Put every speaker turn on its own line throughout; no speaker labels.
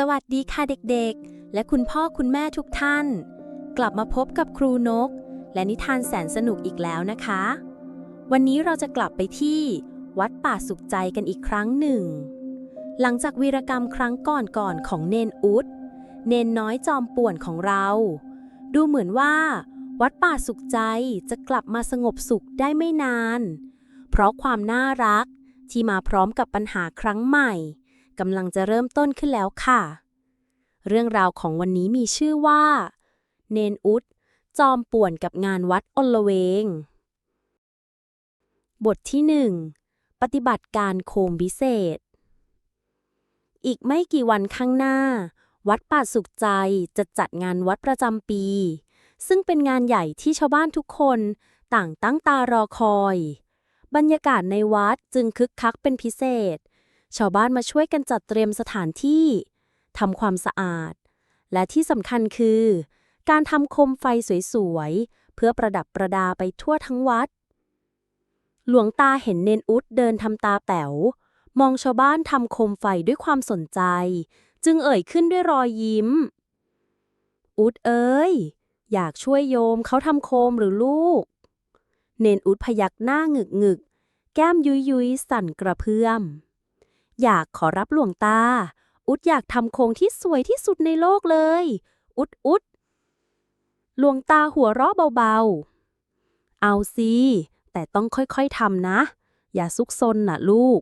สวัสดีค่ะเด็กๆ และคุณพ่อคุณแม่ทุกท่าน กลับมาพบกับครูนก และนิทานแสนสนุกอีกแล้วนะคะ วันนี้เราจะกลับไปที่วัดป่าสุขใจกันอีกครั้งหนึ่ง หลังจากวีรกรรมครั้งก่อนๆของเนนอุดเนนน้อยจอมป่วนของเรา ดูเหมือนว่า วัดป่าสุขใจจะกลับมาสงบสุขได้ไม่นาน เพราะความน่ารักที่มาพร้อมกับปัญหาครั้งใหม่ กำลังจะเริ่มต้นขึ้นแล้วค่ะ เรื่องราวของวันนี้มีชื่อว่า เนนอุดจอมป่วนกับงานวัดอลเวง บทที่หนึ่งปฏิบัติการโคมพิเศษ อีกไม่กี่วันข้างหน้า วัดป่าสุขใจจะจัดงานวัดประจำปี ซึ่งเป็นงานใหญ่ที่ชาวบ้านทุกคนต่างตั้งตารอคอย บรรยากาศในวัดจึงคึกคักเป็นพิเศษ ชาวบ้านมาช่วยกันจัดเตรียมสถานที่ทำความสะอาด และที่สำคัญคือ การทำโคมไฟสวยๆ เพื่อประดับประดาไปทั่วทั้งวัด หลวงตาเห็นเนนอุดเดินทำตาแป๋ว มองชาวบ้านทำโคมไฟด้วยความสนใจ จึงเอ่ยขึ้นด้วยรอยยิ้ม อุดเอ้ย อยากช่วยโยมเขาทำโคมหรือลูก เนนอุดพยักหน้าหงึกหงึกแก้มยุยยุยสั่นกระเพื่อม อยากขอรับหลวงตา อุดอยากทำโคงที่สวยที่สุดในโลกเลย อุดอุดหลวงตาหัวเราะเบาๆ เอาสิ แต่ต้องค่อยๆทำนะ อย่าซุกซนน่ะลูก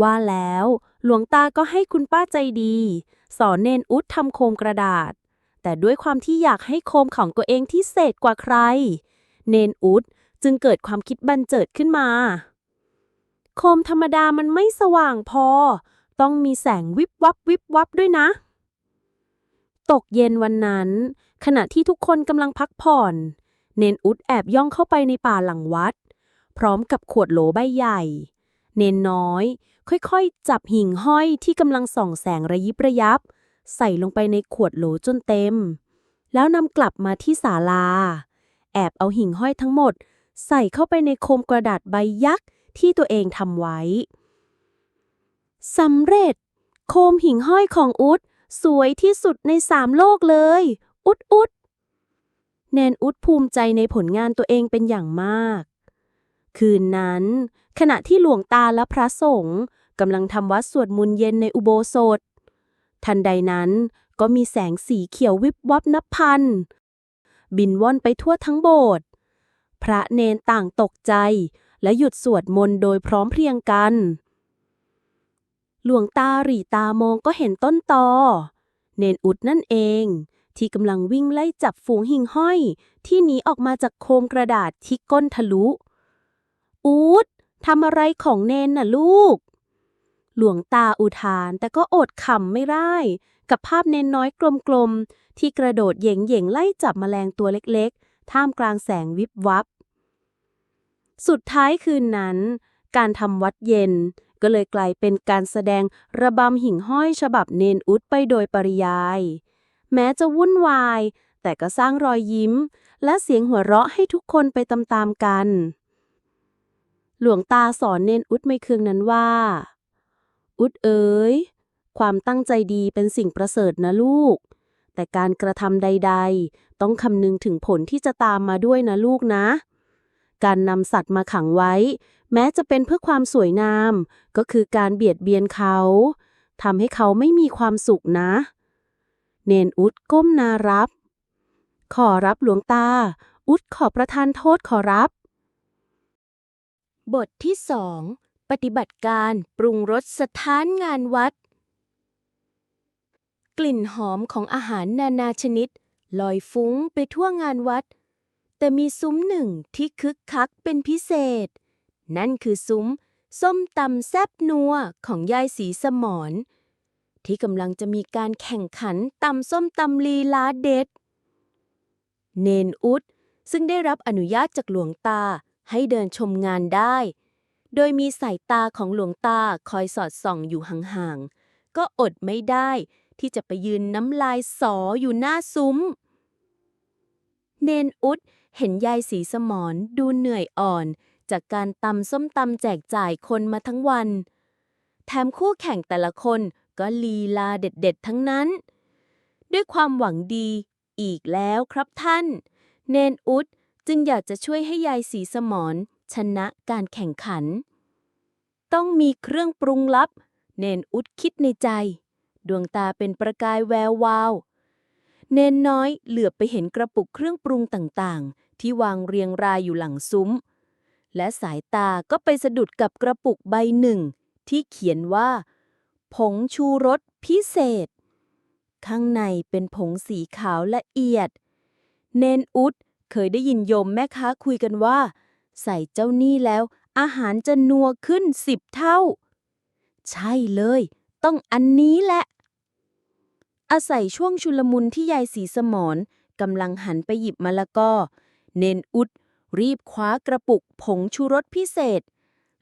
ว่าแล้ว หลวงตาก็ให้คุณป้าใจดี สอนเนนอุดทำโคมกระดาษ แต่ด้วยความที่อยากให้โคมของตัวเองที่เศษกว่าใคร เนนอุดจึงเกิดความคิดบันเจิดขึ้นมา โคมธรรมดามันไม่สว่างพอ ต้องมีแสงวิบวับวิบวับด้วยนะ ตกเย็นวันนั้น ขณะที่ทุกคนกำลังพักผ่อน เนนอุดแอบย่องเข้าไปในป่าหลังวัด พร้อมกับขวดโหลใบใหญ่ เนนน้อย ค่อยๆ จับหิ่งห้อยที่กำลังส่องแสงระยิบระยับ ใส่ลงไปในขวดโหลจนเต็ม แล้วนำกลับมาที่ศาลา แอบเอาหิ่งห้อยทั้งหมด ใส่เข้าไปในโคมกระดาษใบยักษ์ ที่ตัวเองทำไว้สำเร็จ โคมหิ่งห้อยของอุดสวยที่สุดในสามโลกเลย อุดอุดแนนอุดภูมิใจในผลงานตัวเองเป็นอย่างมาก คืนนั้น ขณะที่หลวงตาและพระสงฆ์กำลังทำวัดสวดมนต์เย็นในอุโบสถ ทันใดนั้นก็มีแสงสีเขียววิบวับนับพัน บินว่อนไปทั่วทั้งโบสถ์พระเนนต่างตกใจ และหยุดสวดมนต์โดยพร้อมเพรียงกัน หลวงตาหรี่ตามองก็เห็นต้นตอ เนนอุดนั่นเอง ที่กำลังวิ่งไล่จับฝูงหิ่งห้อย ที่หนีออกมาจากโคมกระดาษที่ก้นทะลุอูดทำอะไรของเนนน่ะลูก หลวงตาอุทานแต่ก็อดขำไม่ได้ กับภาพเนนน้อยกลมๆ ที่กระโดดเหย่งๆไล่จับแมลงตัวเล็กๆ ท่ามกลางแสงวิบวับ สุดท้ายคืนนั้น การทำวัดเย็น ก็เลยกลายเป็นการแสดงระบำหิ่งห้อยฉบับเนนอุดไปโดยปริยาย แม้จะวุ่นวาย แต่ก็สร้างรอยยิ้ม และเสียงหัวเราะให้ทุกคนไปตามๆกัน หลวงตาสอนเนนอุดไม่คืนนั้นว่า อุดเอ๋ยความตั้งใจดีเป็นสิ่งประเสริฐนะลูก แต่การกระทำใด ๆ ต้องคำนึงถึงผลที่จะตามมาด้วยนะลูกนะ การนำสัตว์มาขังไว้ แม้จะเป็นเพื่อความสวยงาม ก็คือการเบียดเบียนเขาทำให้เขาไม่มีความสุขนะ เนนอุดก้มนารับ ขอรับหลวงตา อุดขอประทานโทษขอรับ บทที่สองปฏิบัติการปรุงรสสถานงานวัด กลิ่นหอมของอาหารนานาชนิด ลอยฟุ้งไปทั่วงานวัด แต่มีซุ้มหนึ่งที่คึกคักเป็นพิเศษ นั่นคือซุ้ม ส้มตำแซบนัวของยายสีสมรที่กำลังจะมีการแข่งขันตำส้มตำลีลาเด็ด เนนอุดซึ่งได้รับอนุญาตจากหลวงตาให้เดินชมงานได้ โดยมีสายตาของหลวงตาคอยสอดส่องอยู่ห่างๆ ก็อดไม่ได้ที่จะไปยืนน้ำลายสออยู่หน้าซุ้ม เนนอุด เห็นยายสีสมรดูเหนื่อยอ่อน จากการตำส้มตำแจกจ่ายคนมาทั้งวัน แถมคู่แข่งแต่ละคนก็ลีลาเด็ดๆ ทั้งนั้น ด้วยความหวังดีอีกแล้วครับท่าน เนนอุดจึงอยากจะช่วยให้ยายสีสมอนชนะการแข่งขัน ต้องมีเครื่องปรุงลับ เนนอุดคิดในใจ ดวงตาเป็นประกายแวววาว เนนน้อยเหลือบไปเห็นกระปุกเครื่องปรุงต่างๆ ที่วางเรียงรายอยู่หลังซุ้ม และสายตาก็ไปสะดุดกับกระปุกใบหนึ่ง ที่เขียนว่า ผงชูรสพิเศษ ข้างในเป็นผงสีขาวละเอียด เนนอุดเคยได้ยินโยมแม่ค้าคุยกันว่า ใส่เจ้านี่แล้ว อาหารจะนัวขึ้นสิบเท่า ใช่เลย ต้องอันนี้แหละ อาศัยช่วงชุลมุนที่ยายสีสมอนกำลังหันไปหยิบมะละกอ เนนอุดรีบคว้ากระปุกผงชูรสพิเศษ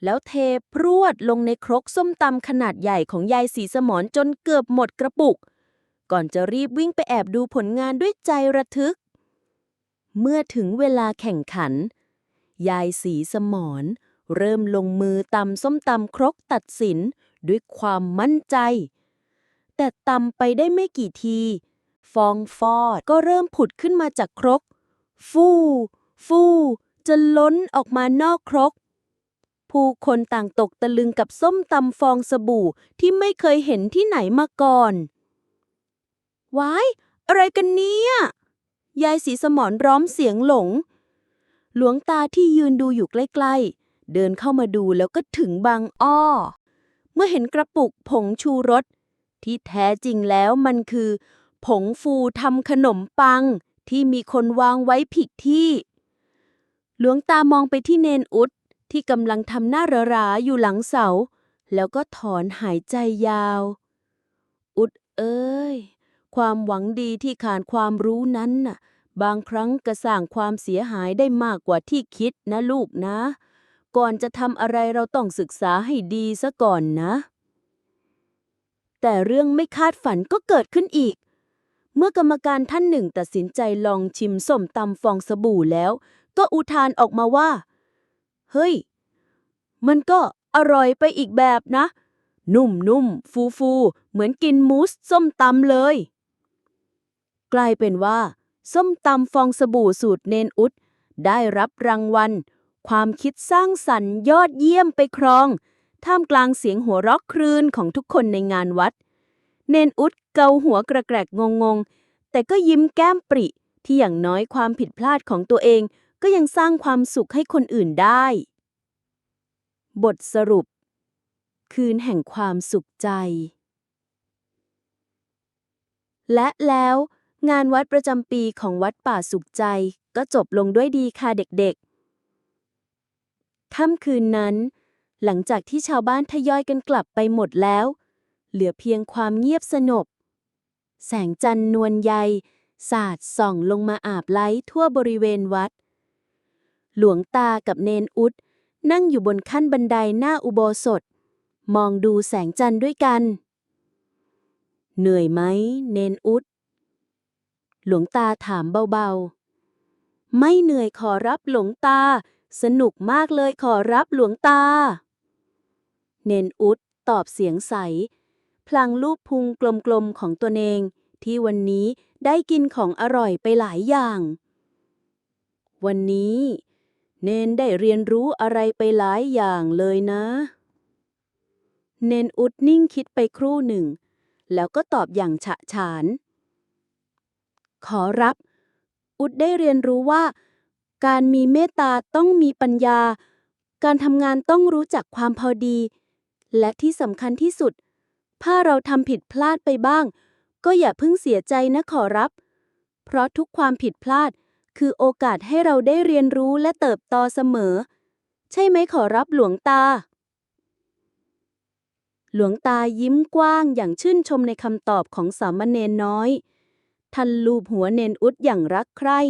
แล้วเทพรวดลงในครกส้มตำขนาดใหญ่ของยายสีสมอนจนเกือบหมดกระปุก ก่อนจะรีบวิ่งไปแอบดูผลงานด้วยใจระทึก เมื่อถึงเวลาแข่งขัน ยายสีสมอนเริ่มลงมือตำส้มตำครกตัดสินด้วยความมั่นใจ แต่ตำไปได้ไม่กี่ที ฟองฟอดก็เริ่มผุดขึ้นมาจากครก ฟู่ฟู่จะล้นออกมานอกครก ผู้คนต่างตกตะลึงกับส้มตำฟองสบู่ที่ไม่เคยเห็นที่ไหนมาก่อนว้าย อะไรกันเนี่ย ยายสีสมอนร้อมเสียงหลง หลวงตาที่ยืนดูอยู่ใกล้ๆ เดินเข้ามาดูแล้วก็ถึงบางอ้อ เมื่อเห็นกระปุกผงชูรส ที่แท้จริงแล้วมันคือ ผงฟูทำขนมปัง ที่มีคนวางไว้ผิดที่ หลวงตามองไปที่เนนอุดที่กำลังทำหน้าระราอยู่หลังเสา แล้วก็ถอนหายใจยาว อุดเอ้ย ความหวังดีที่ขาดความรู้นั้นน่ะ บางครั้งกระสร้างความเสียหายได้มากกว่าที่คิดนะลูกนะ ก่อนจะทำอะไรเราต้องศึกษาให้ดีซะก่อนนะ แต่เรื่องไม่คาดฝันก็เกิดขึ้นอีก เมื่อกรรมการท่านหนึ่งตัดสินใจลองชิมส้มตำฟองสบู่แล้ว ก็อุทานออกมาว่า เฮ้ย มันก็อร่อยไปอีกแบบนะ นุ่มๆฟูๆเหมือนกินมูสส้มตำเลย กลายเป็นว่า ส้มตำฟองสบู่สูตรเนนอุดได้รับรางวัล ความคิดสร้างสรรค์ยอดเยี่ยมไปครอง ท่ามกลางเสียงหัวเราะครืนของทุกคนในงานวัด เนนอุดเกาหัวกระแกรกงงๆแต่ก็ยิ้มแก้มปริ ที่อย่างน้อยความผิดพลาดของตัวเอง ก็ยังสร้างความสุขให้คนอื่นได้ บทสรุป คืนแห่งความสุขใจ และแล้วงานวัดประจำปีของวัดป่าสุขใจ ก็จบลงด้วยดีค่ะเด็กๆ ค่ำคืนนั้น หลังจากที่ชาวบ้านทยอยกันกลับไปหมดแล้ว เหลือเพียงความเงียบสงบแสงจันทร์นวลใยสาดส่องลงมาอาบไล้ทั่วบริเวณวัด หลวงตากับเนนอุดนั่งอยู่บนขั้นบันไดหน้าอุโบสถ มองดูแสงจันทร์ด้วยกัน เหนื่อยไหม เนนอุดหลวงตาถามเบาๆ ไม่เหนื่อยขอรับหลวงตา สนุกมากเลยขอรับหลวงตา เนนอุดตอบเสียงใส พลางลูบพุงกลมๆของตัวเอง ที่วันนี้ได้กินของอร่อยไปหลายอย่าง วันนี้ เนนได้เรียนรู้อะไรไปหลายอย่างเลยนะ เนนอุดนิ่งคิดไปครู่หนึ่ง แล้วก็ตอบอย่างฉะฉาน ขอรับ อุดได้เรียนรู้ว่า การมีเมตตาต้องมีปัญญา การทำงานต้องรู้จักความพอดี และที่สำคัญที่สุด ถ้าเราทำผิดพลาดไปบ้าง ก็อย่าเพิ่งเสียใจนะขอรับ เพราะทุกความผิดพลาด คือโอกาสให้เราได้เรียนรู้และเติบโตเสมอ ใช่ไหมขอรับหลวงตา หลวงตายิ้มกว้างอย่างชื่นชมในคำตอบของสามเณรน้อย ท่านลูบหัวเนนอุดอย่างรักใคร่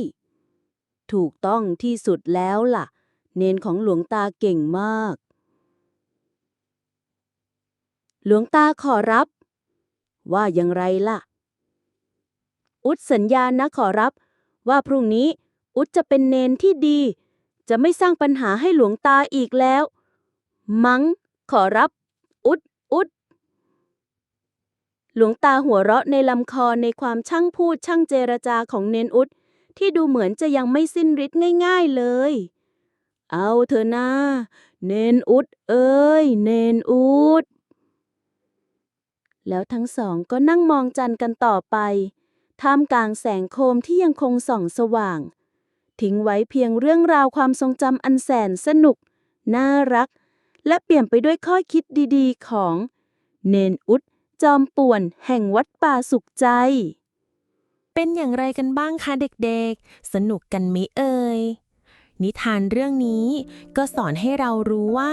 ถูกต้องที่สุดแล้วล่ะ เนนของหลวงตาเก่งมาก หลวงตาขอรับ ว่าอย่างไรล่ะ อุดสัญญานะขอรับ ว่าพรุ่งนี้อุดจะเป็นเนนที่ดี จะไม่สร้างปัญหาให้หลวงตาอีกแล้ว มัง้ง ขอรับ อุดอุด
หลวงตาหัวเราะในลำคอในความช่างพูดช่างเจรจาของเนนอุดที่ดูเหมือนจะยังไม่สิ้นฤทธิ์ง่าย ๆเลย เอาเถอะนะ เนนอุดเอ้ย เนนอุด แล้วทั้งสองก็นั่งมองจันทร์กันต่อไป ท่ามกลางแสงโคมที่ยังคงส่องสว่าง ทิ้งไว้เพียงเรื่องราวความทรงจำอันแสนสนุก น่ารัก และเปลี่ยนไปด้วยข้อคิดดีๆ ของ เนนอุดจอมป่วนแห่งวัดป่าสุขใจ
เป็นอย่างไรกันบ้างคะเด็กๆ สนุกกันไหมเอ่ยนิทานเรื่องนี้ก็สอนให้เรารู้ว่า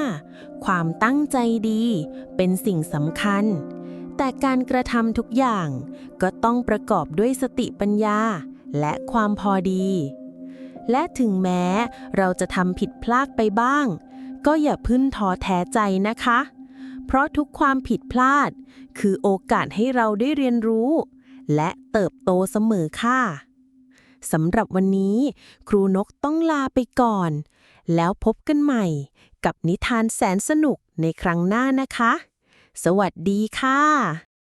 ความตั้งใจดีเป็นสิ่งสำคัญ แต่การกระทำทุกอย่างก็ต้องประกอบด้วยสติปัญญา และความพอดี และถึงแม้เราจะทำผิดพลาดไปบ้าง ก็อย่าพึ่งท้อแท้ใจนะคะ เพราะทุกความผิดพลาด คือโอกาสให้เราได้เรียนรู้ และเติบโตเสมอค่ะสำหรับวันนี้ ครูนกต้องลาไปก่อน แล้วพบกันใหม่ กับนิทานแสนสนุกในครั้งหน้านะคะ สวัสดีค่ะ